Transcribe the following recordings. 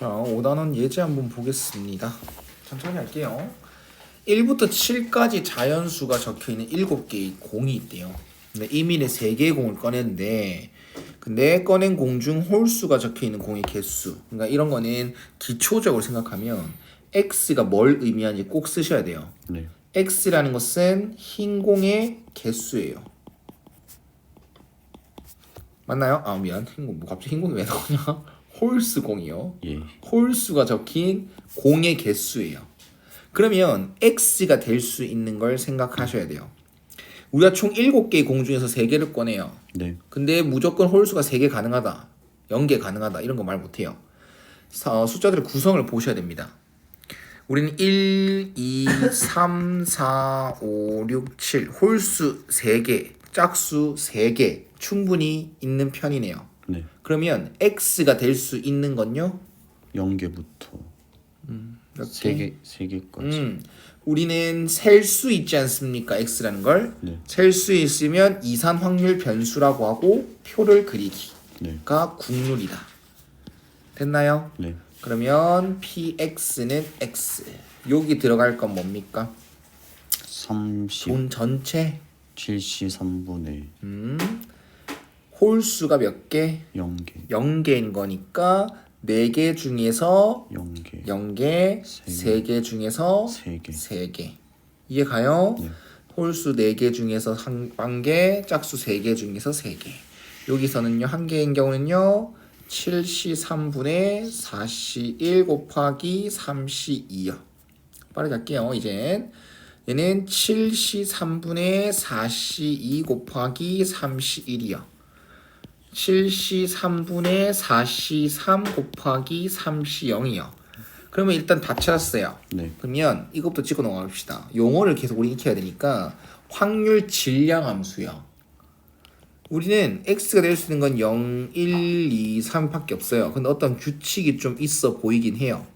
자, 5단원 예제 한번 보겠습니다. 천천히 할게요. 1부터 7까지 자연수가 적혀 있는 7개의 공이 있대요. 근데 이민의 3개의 공을 꺼냈는데 근데 꺼낸 공 중 홀수가 적혀 있는 공의 개수. 그러니까 이런 거는 기초적으로 생각하면 x가 뭘 의미하는지 꼭 쓰셔야 돼요. 네. x라는 것은 흰 공의 개수예요. 맞나요? 아 미안. 흰 공, 뭐 갑자기 흰 공이 왜 나오냐? 홀수 공이요. 예. 홀수가 적힌 공의 개수예요. 그러면 x가 될 수 있는 걸 생각하셔야 돼요. 우리가 총 7개의 공 중에서 3개를 꺼내요. 네. 근데 무조건 홀수가 3개 가능하다. 0개 가능하다. 이런 거 말 못 해요. 사- 어, 숫자들의 구성을 보셔야 됩니다. 우리는 1, 2, 3, 4, 5, 6, 7 홀수 3개, 짝수 3개 충분히 있는 편이네요. 네. 그러면 x가 될 수 있는 건요? 0개부터 몇세 개? 개, 세 개까지. 음, 우리는 셀 수 있지 않습니까? x라는 걸. 네. 셀 수 있으면 이산 확률 변수라고 하고 표를 그리기가 네. 국룰이다. 됐나요? 네. 그러면 px는 x. 여기 들어갈 건 뭡니까? 30돈 전체 73분의 음, 홀수가 몇 개? 0개. 0개인 거니까 4개 중에서 0개. 0개, 세 3개 중에서 3개. 3개. 이해 가요? 네. 홀수 4개 중에서 한, 한 개, 짝수 3개 중에서 3개. 여기서는요, 한 개인 경우는요, 7시 3분의 4시 1 곱하기 3시 2요. 빠르게 할게요, 이젠. 얘는 7시 3분의 4시 2 곱하기 3시 1이요. 7시 3분의 4시 3 곱하기 3시 0이요. 그러면 일단 다 찾았어요. 네. 그러면 이것부터 찍어 넘어갑시다. 용어를 계속 우리 익혀야 되니까 확률 질량 함수요. 우리는 x가 될 수 있는 건 0, 1, 2, 3밖에 없어요. 근데 어떤 규칙이 좀 있어 보이긴 해요.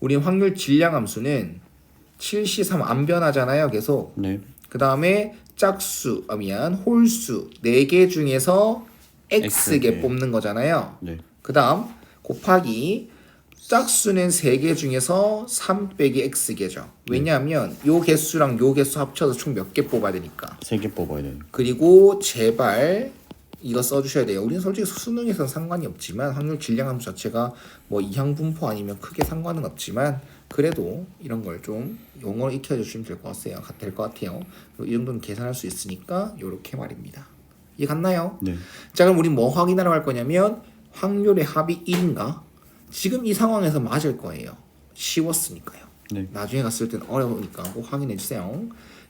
우리는 확률 질량 함수는 7시 3안 변하잖아요. 계속. 네. 그 다음에 짝수, 아 미안, 홀수 4개 중에서 x개 X개. 뽑는 거잖아요. 네. 그 다음 곱하기 짝수는 3개 중에서 3 빼기 x개죠. 왜냐하면 요 개수랑 요 개수 합쳐서 총 몇 개 뽑아야 되니까. 3개 뽑아야 돼요. 그리고 제발 이거 써주셔야 돼요. 우리는 솔직히 수능에서는 상관이 없지만 확률 질량 함수 자체가 뭐 이항 분포 아니면 크게 상관은 없지만 그래도 이런 걸 좀 용어를 익혀주시면 될 것 같아요. 될 것 같아요. 이 정도는 계산할 수 있으니까 요렇게 말입니다. 이해 갔나요? 네. 자 그럼 우리 뭐 확인하러 갈 거냐면 확률의 합이 1인가? 지금 이 상황에서 맞을 거예요. 쉬웠으니까요. 네. 나중에 갔을 때는 어려우니까 꼭 확인해 주세요.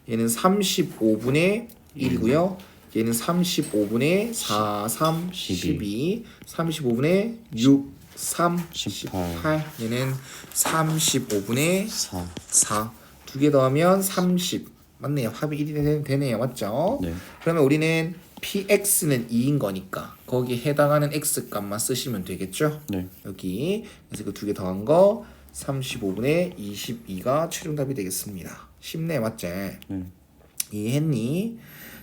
얘는 35분의 1이고요. 얘는 35분의 4, 3, 12, 35분의 6, 3, 18. 18. 얘는 35분의 4. 4. 두 개 더하면 30. 맞네요. 합이 1이 되- 되네요. 맞죠? 네. 그러면 우리는 px는 2인 거니까 거기에 해당하는 x 값만 쓰시면 되겠죠? 네. 여기 그래서 그 두 개 더한 거 35분의 22가 최종 답이 되겠습니다. 쉽네 맞지? 네. 이해했니?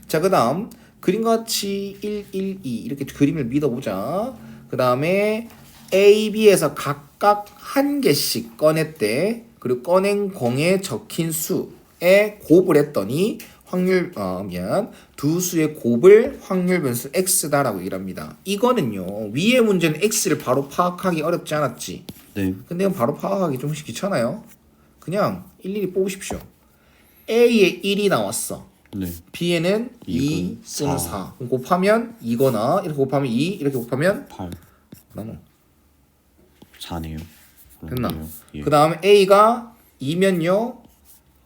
자, 그 다음 그림과 같이 1, 1, 2 이렇게 그림을 믿어보자. 그 다음에 A, B에서 각각 한 개씩 꺼냈대. 그리고 꺼낸 공에 적힌 수에 곱을 했더니 확률 어 미안 두 수의 곱을 확률 변수 x다라고 얘기합니다. 이거는요 위의 문제는 x를 바로 파악하기 어렵지 않았지. 네. 근데 이건 바로 파악하기 좀 귀찮아요. 그냥 일일이 뽑으십시오. A에 1이 나왔어. 네. B에는 2 이건 또는 사. 4. 그럼 곱하면 2거나 이렇게 곱하면 2 이렇게 곱하면 8. 나눠. 4네요. 됐나? 예. 그 다음에 A가 2면요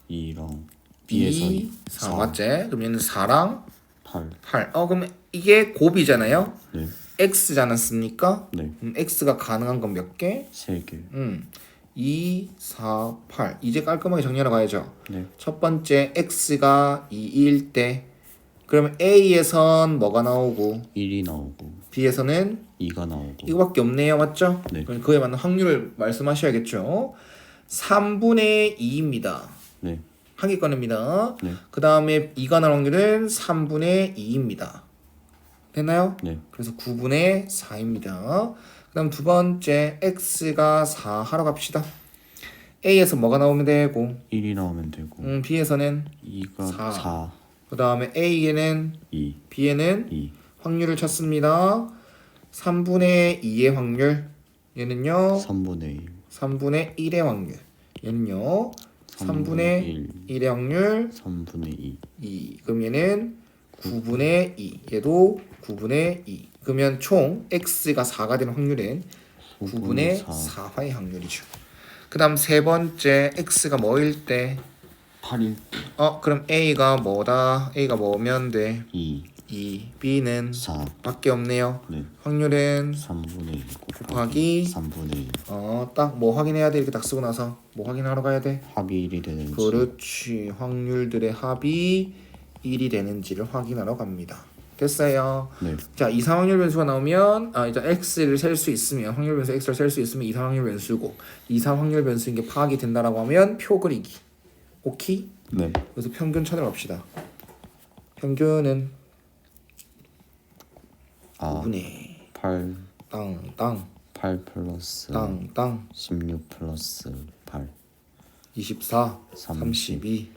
2랑 2, B에서 4 맞지? 그럼 얘는 4랑 8. 8. 어 그럼 이게 곱이잖아요. 네. X지 않았습니까? 네. 그럼 X가 가능한 건 몇 개? 3개. 음. 2, 4, 8. 이제 깔끔하게 정리하러 가야죠. 네. 첫 번째 x가 2일 때 그러면 a에선 뭐가 나오고 1이 나오고 b에서는 2가 나오고 이거밖에 없네요 맞죠? 네. 그럼 그에 맞는 확률을 말씀하셔야겠죠 3분의 2입니다 네. 한개 꺼냅니다. 네. 그 다음에 2가 나올 확률은 3분의 2입니다. 됐나요? 네. 그래서 9분의 4입니다. 그 다음 두 번째 x가 4 하러 갑시다. a에서 뭐가 나오면 되고, 1이 나오면 되고. 음, b에서는 2가 사. 4, 그 다음에 a에는 2, b에는 2, 확률을 찾습니다. 3분의 2의 확률. 얘는요? 3분의 1, 3분의 1의 확률. 얘는요 3분의 1, 1의 확률. 3분의 2, 2 그럼 얘는 9분의 2 얘도 9분의 2 그러면 총 x가 4가 되는 확률은 9분의 4, 4화의 확률이죠. 그 다음 세 번째 x가 뭐일 때? 8일 어 그럼 a가 뭐다? a가 뭐면 돼? 2, 2 b는 4, 밖에 없네요. 네, 확률은 3분의 1 곱하기 3분의 1 어 딱 뭐 확인해야 돼? 이렇게 딱 쓰고 나서 뭐 확인하러 가야 돼? 합이 1이 되는지. 그렇지. 확률들의 합이 1이 되는지를 확인하러 갑니다. 됐어요. 네, 자 이상 확률 변수가 나오면 아 이제 x를 셀 수 있으면 확률 변수 x를 셀 수 있으면 이상 확률 변수고 이상 확률 변수인 게 파악이 된다라고 하면 표 그리기. 오케이? 네, 그래서 평균 찾으러 갑시다. 평균은 아 9분의 8, 땅땅 8 플러스 땅땅 16 플러스 8 24 30. 32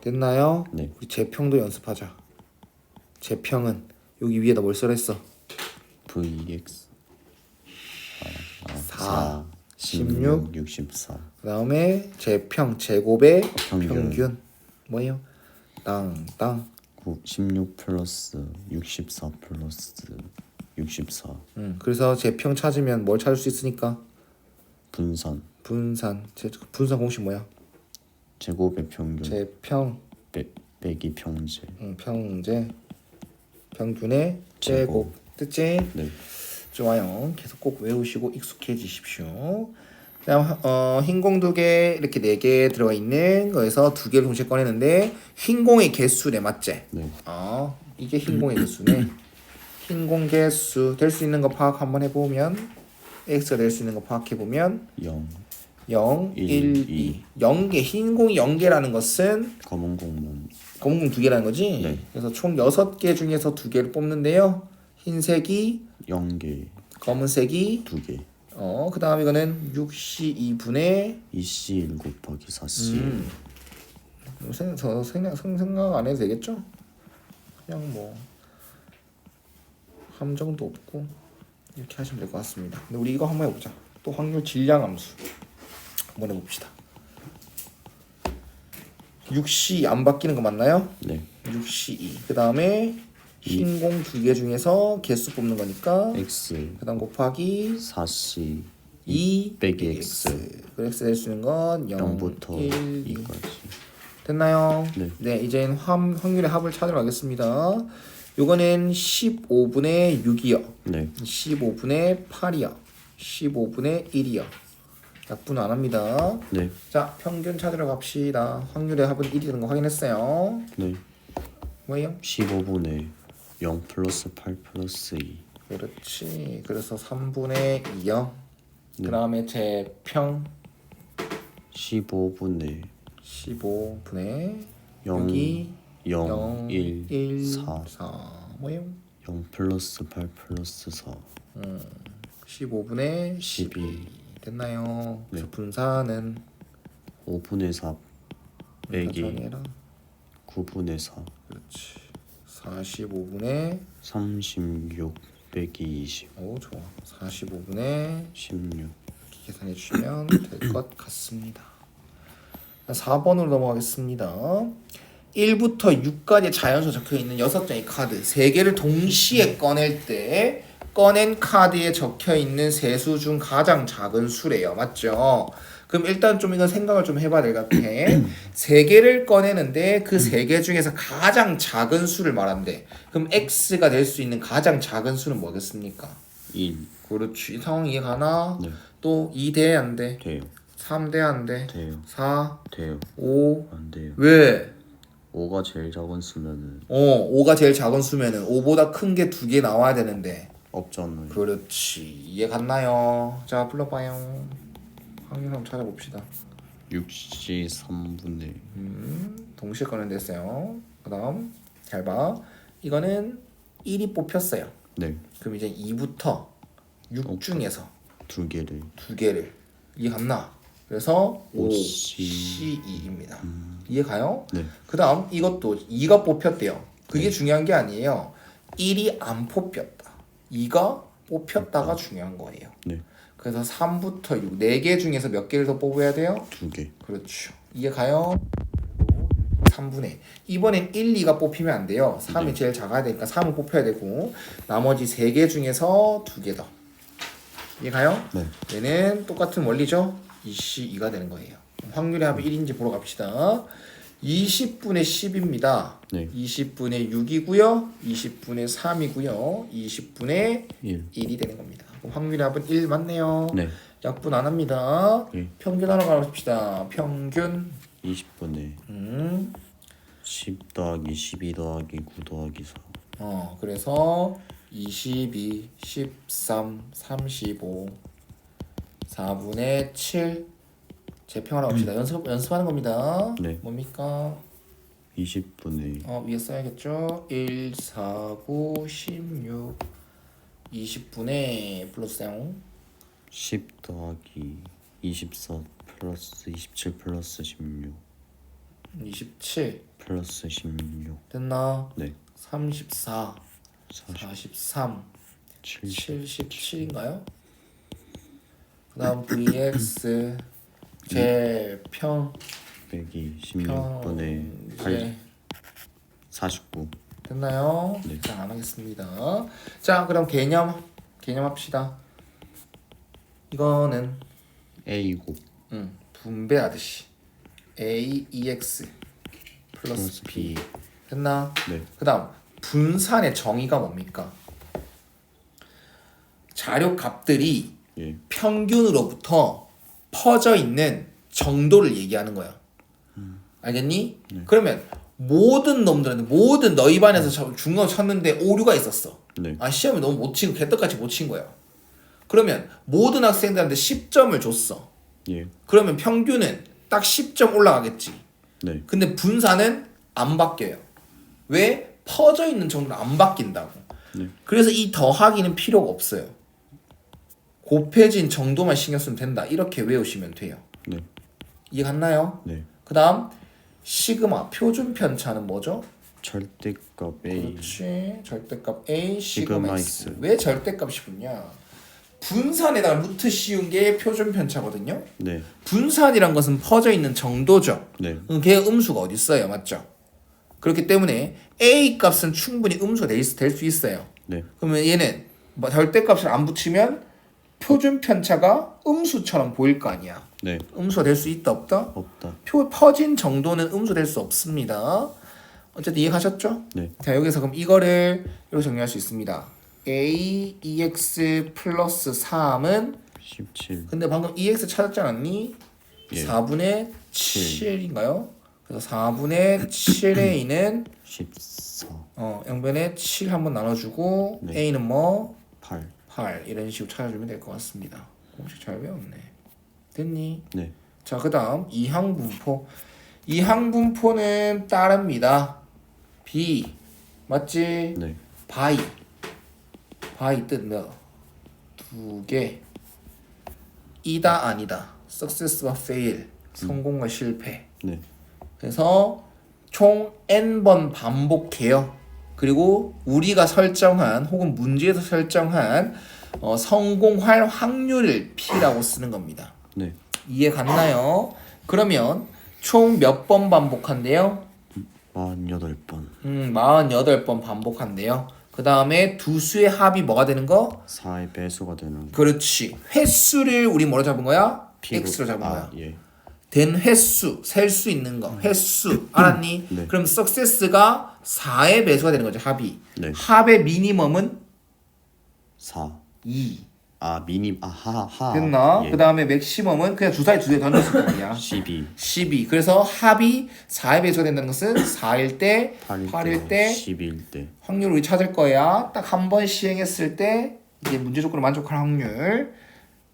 됐나요? 네. 우리 재평도 연습하자 재평은 여기 위에다 뭘 써랬어? VX 아, 아, 4, 4 16, 16 64 그 다음에 재평 제곱의 평균. 평균, 뭐예요? 땅땅 9, 16 플러스 64 플러스 64 음, 그래서 재평 찾으면 뭘 찾을 수 있으니까 분산 분산 제, 분산 공식 뭐야? 제곱의 평균 빼, 빼기 평제 음, 평제 평균의 제곱, 제곱. 뜻지? 네 좋아요. 계속 꼭 외우시고 익숙해지십시오. 그다음 어, 흰공 두 개 이렇게 네 개 들어가 있는 거에서 두 개를 동시에 꺼내는데 흰공의 개수네 맞지? 네. 어 이게 흰공의 개수네. 흰공 개수 될 수 있는 거 파악 한번 해보면 x가 될 수 있는 거 파악해 보면 0 0, 1, 일, 2. 이. 0개 흰공이 0개라는 것은 검은 공문 검은 두 개라는 거지. 네. 그래서 총 6개 중에서 두 개를 뽑는데요. 흰색이 0개 검은색이 2개 어, 그 다음 이거는 6시 2분의 2C 1 곱하기 4C 음. 생, 저 생각, 생- 생각 안 해도 되겠죠? 그냥 뭐 함정도 없고 이렇게 하시면 될 것 같습니다. 근데 우리 이거 한번 해보자. 또 확률 질량 함수 한번 해봅시다. 6시 안 바뀌는 거 맞나요? 네 6시 2. 그 다음에 흰공 두 개 중에서 개수 뽑는 거니까 X 그 다음 곱하기 4C 2 빼기 X. 그 x 있는 건 0, 0부터 1, 2 2까지 됐나요? 네. 이제는 함, 확률의 합을 찾으러 가겠습니다. 요거는 15분의 6이요. 네 15분의 8이요. 15분의 1이요. 약분 안 합니다. 네, 자, 평균 찾으러 갑시다. 확률의 합은 1이 되는 거 확인했어요. 네. 뭐예요? 15분의 0 플러스 8 플러스 2 그렇지. 그래서 3분의 2요. 네. 그 다음에 제평 15분의 15분의 0 여기 0, 0, 1, 1 4 4 뭐예요? 0 플러스 8 플러스 4 15분의 12 됐나요? 네. 그래서 분산은 5분의 4 빼기 분산해라. 9분의 4 그렇지. 45분의 36 빼기 20 오 좋아. 45분의 16 이렇게 계산해 주시면 될 것 같습니다. 4번으로 넘어가겠습니다. 1부터 6까지 자연수 적혀 있는 6장의 카드 3개를 동시에 꺼낼 때 꺼낸 카드에 적혀 있는 세수 중 가장 작은 수래요. 맞죠? 그럼 일단 좀 이건 생각을 좀 해봐야 될 것 같아. 세 개를 꺼내는데 그 세 개 중에서 가장 작은 수를 말한대. 그럼 x가 될 수 있는 가장 작은 수는 뭐겠습니까? 1 그렇지. 이 상황 이해가나? 네. 또 2 대 안 돼. 돼요 3 대 안 돼. 돼요 4, 돼요 5. 안 돼요 왜? 5가 제일 작은 수면은 어, 5가 제일 작은 수면은 5보다 큰 게 두 개 나와야 되는데. 없잖아요 그렇지. 이해 갔나요? 자, 불러봐요. 확률 한번 찾아봅시다. 6시 3분의 음, 동시에 꺼낸 됐어요. 그 다음, 잘 봐. 이거는 1이 뽑혔어요. 네 그럼 이제 2부터 6 중에서 두 개를 두 개를 이해 갔나? 그래서 5 오, C2입니다. 이해 가요? 네. 그다음 이것도 2가 뽑혔대요. 그게 중요한 게 아니에요. 1이 안 뽑혔다. 2가 뽑혔다가 중요한 거예요. 네. 그래서 3부터 6, 4개 중에서 몇 개를 더 뽑아야 돼요? 두 개. 그렇죠. 이해 가요? 3분의 이번엔 1, 2가 뽑히면 안 돼요. 3이 제일 작아야 되니까 3을 뽑혀야 되고 나머지 3개 중에서 2개 더. 이해 가요? 네. 얘는 똑같은 원리죠. 2C 2가 되는 거예요. 확률의 합이 1인지 보러 갑시다. 20분의 10입니다. 네. 20분의 6이고요. 20분의 3이고요. 20분의 1. 1이 되는 겁니다. 합은 1 맞네요. 네. 약분 안 합니다. 예. 평균 하러 가봅시다. 평균. 20분에 음. 10 더하기 12 더하기 9 더하기 4. 어, 그래서 22, 13, 35, 4분의 7 재평하러 갑시다. 연습 연습하는 겁니다. 네. 뭡니까? 20분에 어, 위에 써야겠죠? 1, 4, 9, 16, 20분의 플러스 0, 10 더하기 24 플러스 27 플러스 16 27 플러스 16. 됐나? 네. 34, 40 43, 70 77인가요? 그 다음 vx 제평 빼기 평 16분의 8 이제 49. 됐나요? 네. 자, 안 하겠습니다. 자, 그럼 개념 개념 합시다. 이거는 A곱 음, 분배하듯이 a ex 플러스 플러스 b. 됐나? 네. 그다음 분산의 정의가 뭡니까? 자료 값들이 예. 평균으로부터 퍼져 있는 정도를 얘기하는 거야. 알겠니? 그러면 모든 놈들한테 모든 너희 반에서 저- 중간 쳤는데 오류가 있었어. 네. 아 시험에 너무 못 치고 개떡같이 못 친 거야. 그러면 모든 학생들한테 10점을 줬어. 예. 그러면 평균은 딱 10점 올라가겠지. 네. 근데 분산은 안 바뀌어요. 왜? 퍼져 있는 정도는 안 바뀐다고. 네. 그래서 이 더하기는 필요가 없어요. 곱해진 정도만 신경 쓰면 된다. 이렇게 외우시면 돼요. 네. 이해 갔나요? 네. 그 다음 시그마 표준 편차는 뭐죠? 절대값 A. 그렇지. 절대값 A 시그마 시그마 X. X. 왜 절대값이 붙냐? 분산에다가 루트 씌운 게 표준 편차거든요. 네. 분산이란 것은 퍼져 있는 정도죠. 네. 그럼 걔 음수가 어디 있어요, 맞죠? 그렇기 때문에 a 값은 충분히 음수가 될수 있어요. 네. 그러면 얘는 뭐 절대값을 안 붙이면 표준 편차가 음수처럼 보일 거 아니야. 네. 음수가 될 수 있다 없다? 없다. 표 퍼진 정도는 음수 될 수 없습니다. 어쨌든 이해가셨죠? 네. 자 여기서 그럼 이거를 이렇게 정리할 수 있습니다. a ex 플러스 3은 17. 근데 방금 EX 찾았지 않았니? 예. 4분의 7 인가요? 그래서 4분의 7의 A는 14. 어, 양변에 7 한번 나눠주고 네. A는 뭐? 8. 8 이런 식으로 찾아주면 될 것 같습니다. 공식 잘 배웠네. 됐니? 네. 자, 그 다음 이항분포. 이항분포는 따릅니다. B 맞지? 네. 바이 바이 뜻 뭐? 두 개. 이다 아니다. success와 fail. 성공과 실패. 네. 그래서 총 n번 반복해요. 그리고 우리가 설정한 혹은 문제에서 설정한 어, 성공할 확률을 p라고 쓰는 겁니다. 네. 이해 갔나요? 그러면 총 몇 번 반복한대요? 48번. 음, 48번 반복한대요. 그 다음에 두 수의 합이 뭐가 되는 거? 4의 배수가 되는 그렇지. 횟수를 우리 뭐로 잡은 거야? P로- x로 잡은 아, 거야. 예. 된 횟수, 셀 수 있는 거, 횟수 알았니? 네. 그럼 success가 4의 배수가 되는 거죠, 합이. 네. 합의 미니멈은 4. 2. 아, 미니 아, 하, 하. 됐나? 예. 그 다음에 맥시멈은 그냥 주사위 두 개 던졌을 거 아니야. 12. 12. 그래서 합이 4의 배수가 된다는 것은 4일 때, 8일, 8일 때, 12일 때. 확률 우리 찾을 거야. 딱 한 번 시행했을 때 이제 문제 조건을 만족할 확률.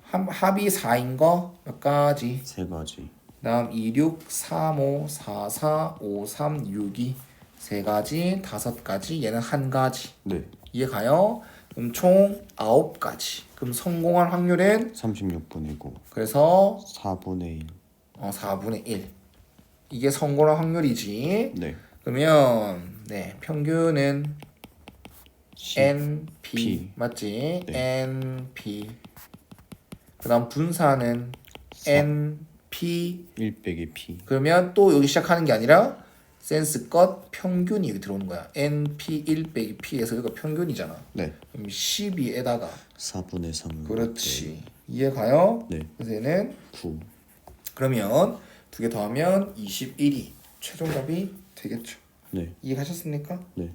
합, 합이 4인 거 몇 가지? 세 가지. 그다음 26, 35, 44, 53, 62. 세 가지, 다섯 가지, 얘는 한 가지. 네. 이해 가요? 그럼 총 9가지. 그럼 성공할 확률은 36분이고 그래서 4분의 1. 어, 4분의 1. 이게 성공할 확률이지. 네. 그러면 네, 평균은 C. NP P. 맞지? 네. NP. 그다음 분사는 NP 1 빼기 P. 그러면 또 여기 시작하는 게 아니라 센스 것 평균이 여기 들어오는 거야. NP 1 빼기 P에서 이거 평균이잖아. 네. 그럼 12에다가 4분의 3. 그렇지. 이해 가요? 네. 그래서 얘는 9. 그러면 두 개 더하면 21이 최종 답이 되겠죠. 네. 이해 가셨습니까? 네.